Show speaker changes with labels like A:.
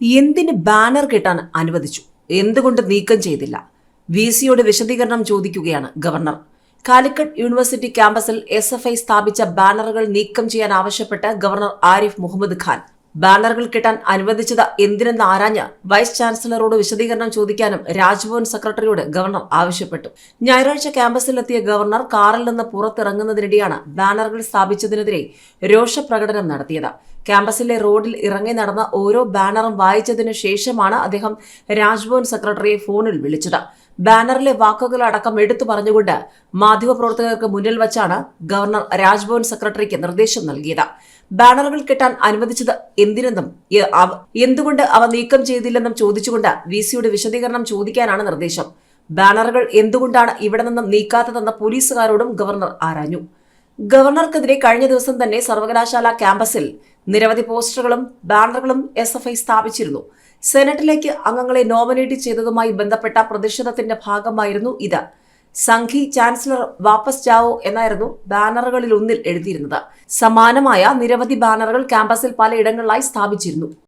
A: എന്തിന് ബാനർ കെട്ടാൻ അനുവദിച്ചു? എന്തുകൊണ്ട് നീക്കം ചെയ്തില്ല? വി സിയോട് വിശദീകരണം ചോദിക്കുകയാണ് ഗവർണർ. കാലിക്കറ്റ് യൂണിവേഴ്സിറ്റി ക്യാമ്പസിൽ എസ് സ്ഥാപിച്ച ബാനറുകൾ നീക്കം ചെയ്യാൻ ആവശ്യപ്പെട്ട് ഗവർണർ ആരിഫ് മുഹമ്മദ് ഖാൻ ബാനറുകൾ കിട്ടാൻ അനുവദിച്ചത് എന്തിനെന്ന് ആരാഞ്ഞ് വൈസ് ചാൻസലറോട് വിശദീകരണം ചോദിക്കാനും രാജ്ഭവൻ സെക്രട്ടറിയോട് ഗവർണർ ആവശ്യപ്പെട്ടു. ഞായറാഴ്ച ക്യാമ്പസിലെത്തിയ ഗവർണർ കാറിൽ നിന്ന് പുറത്തിറങ്ങുന്നതിനിടെയാണ് ബാനറുകൾ സ്ഥാപിച്ചതിനെതിരെ രോഷപ്രകടനം നടത്തിയത്. ക്യാമ്പസിലെ റോഡിൽ ഇറങ്ങി നടന്ന ഓരോ ബാനറും വായിച്ചതിനു ശേഷമാണ് അദ്ദേഹം രാജ്ഭവൻ സെക്രട്ടറിയെ ഫോണിൽ വിളിച്ചത്. ബാനറിലെ വാക്കുകൾ അടക്കം എടുത്തു പറഞ്ഞുകൊണ്ട് മാധ്യമപ്രവർത്തകർക്ക് മുന്നിൽ വച്ചാണ് ഗവർണർ രാജ്ഭവൻ സെക്രട്ടറിക്ക് നിർദ്ദേശം നൽകിയത്. ബാനറുകൾ കിട്ടാൻ അനുവദിച്ചത് എന്തിനെന്നും എന്തുകൊണ്ട് അവ നീക്കം ചെയ്തില്ലെന്നും ചോദിച്ചുകൊണ്ട് വി സിയുടെ വിശദീകരണം ചോദിക്കാനാണ് നിർദ്ദേശം. ബാനറുകൾ എന്തുകൊണ്ടാണ് ഇവിടെ നിന്നും നീക്കാത്തതെന്ന് പോലീസുകാരോടും ഗവർണർ ആരാഞ്ഞു. ഗവർണർക്കെതിരെ കഴിഞ്ഞ ദിവസം തന്നെ സർവകലാശാല ക്യാമ്പസിൽ നിരവധി പോസ്റ്ററുകളും ബാനറുകളും എസ് എഫ് ഐ സ്ഥാപിച്ചിരുന്നു. സെനറ്റിലേക്ക് അംഗങ്ങളെ നോമിനേറ്റ് ചെയ്തതുമായി ബന്ധപ്പെട്ട പ്രതിഷേധത്തിന്റെ ഭാഗമായിരുന്നു ഇത്. സംഘി ചാൻസലർ വാപ്പസ് ചാവോ എന്നായിരുന്നു ബാനറുകളിൽ ഒന്നിൽ എഴുതിയിരുന്നത്. സമാനമായ നിരവധി ബാനറുകൾ ക്യാമ്പസിൽ പലയിടങ്ങളിലായി സ്ഥാപിച്ചിരുന്നു.